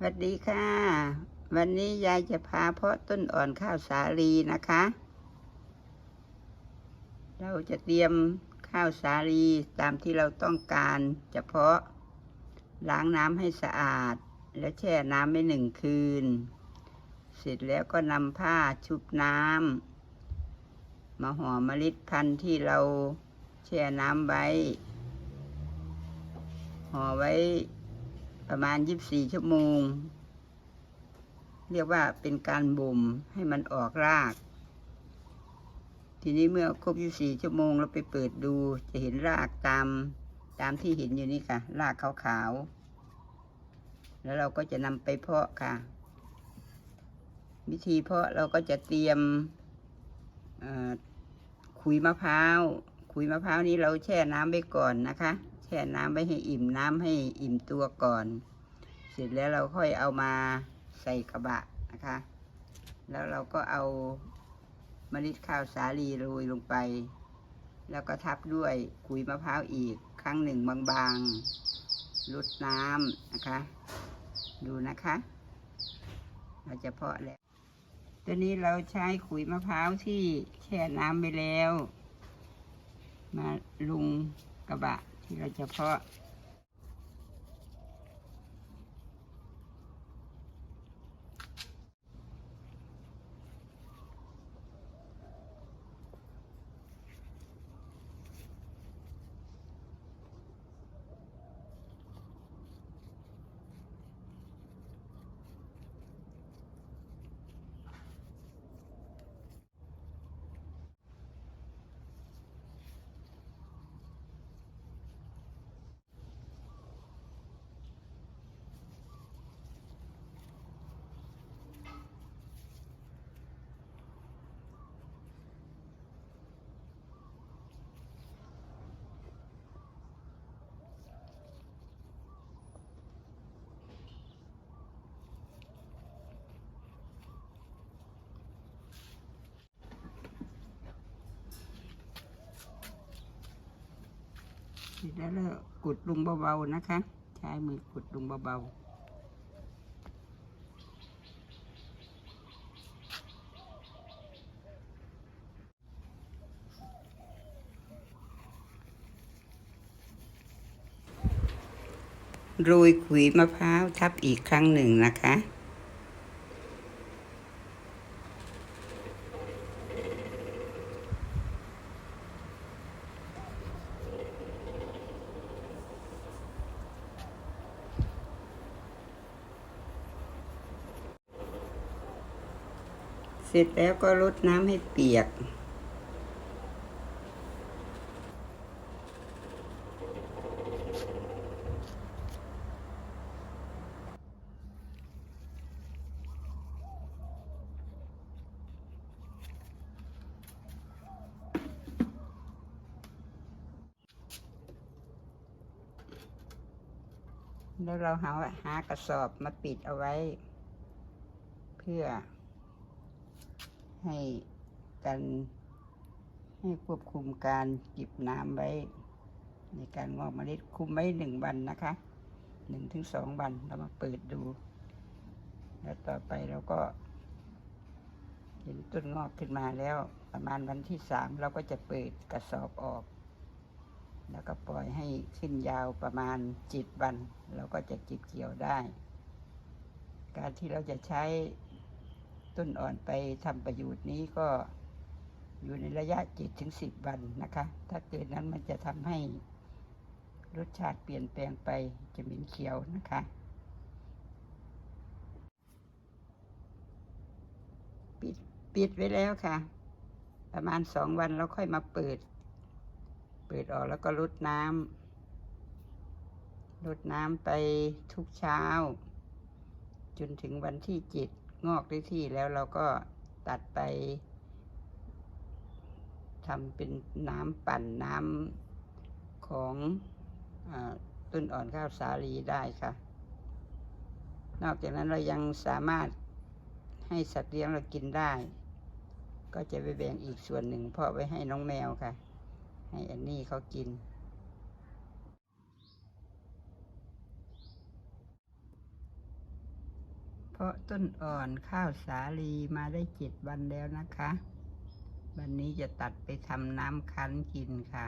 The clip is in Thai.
สวัสดีค่ะ วันนี้ยายจะพาเพาะต้นอ่อนข้าวสาลีนะคะ เราจะเตรียมข้าวสาลีตามที่เราต้องการจะเพาะล้างน้ำให้สะอาด แล้วแช่น้ำไว้หนึ่งคืน เสร็จแล้วก็นำผ้าชุบน้ำมาห่อเมล็ดพันธุ์ที่เราแช่น้ำไว้ห่อไว้ ประมาณ24ชั่วโมง เรียกว่าเป็นการบ่มให้มันออกราก ทีนี้เมื่อครบ24ชั่วโมงเราไปเปิดดูจะเห็นรากตามตามที่เห็นอยู่นี่ค่ะ รากขาวๆ แล้วเราก็จะนำไปเพาะค่ะ วิธีเพาะเราก็จะเตรียมขุยมะพร้าว ขุยมะพร้าวนี้เราแช่น้ำไว้ก่อนนะคะ แช่น้ำไว้ให้อิ่มน้ำให้อิ่มตัวก่อน เสร็จแล้วเราค่อยเอามาใส่กระบะนะคะ แล้วเราก็เอาเมล็ดข้าวสาลีโรยลงไป แล้วก็ทับด้วยขุยมะพร้าวอีกครั้งหนึ่งบางๆลดน้ำนะคะ ดูนะคะ เราจะเพาะแล้ว ตัวนี้เราใช้ขุยมะพร้าวที่แช่น้ำไปแล้ว มาลุงกระบะ เราจะเพาะ เสร็จแล้วเรากดลงเบาๆนะคะ ใช้มือกดลงเบาๆโรยขุยมะพร้าวทับอีกครั้งหนึ่งนะคะ เสร็จแล้วก็รดน้ำให้เปียก แล้วเราหาหากระสอบมาปิดเอาไว้ เพื่อ ให้กันให้ควบคุมการจิบน้ำไว้ ในการงอกเมล็ดคุมไว้หนึ่งวันนะคะหนึ่งถึงสองวันเรามาเปิดดู แล้วต่อไปเราก็ เห็นต้นงอกขึ้นมาแล้ว ประมาณวันที่สามเราก็จะเปิดกระสอบออก แล้วก็ปล่อยให้ขึ้นยาวประมาณจิตวัน เราก็จะเก็บเกี่ยวได้ การที่เราจะใช้ ต้นอ่อนไปทำประโยชน์นี้ก็อยู่ในระยะเจ็ดถึงสิบวันนะคะ ถ้าเกิดนั้นมันจะทำให้รสชาติเปลี่ยนแปลงไปจะเหม็นเขียวนะคะ ปิดปิดไว้แล้วค่ะ ประมาณสองวันเราค่อยมาเปิด เปิดออกแล้วก็ลดน้ำลดน้ำไปทุกเช้า จนถึงวันที่เจ็ด งอกได้ที่แล้วเราก็ตัดไปทำเป็นน้ำปั่นน้ำของอต้นอ่อนข้าวสาลีได้ค่ะ นอกจากนั้นเรายังสามารถให้สัตว์เลี้ยงเรากินได้ ก็จะไปแบ่งอีกส่วนหนึ่งเพาะไว้ให้น้องแมวค่ะ ให้อันนี้เขากิน เพาะต้นอ่อนข้าวสาลีมาได้เจ็ดวันแล้วนะคะ วันนี้จะตัดไปทำน้ำคั้นกินค่ะ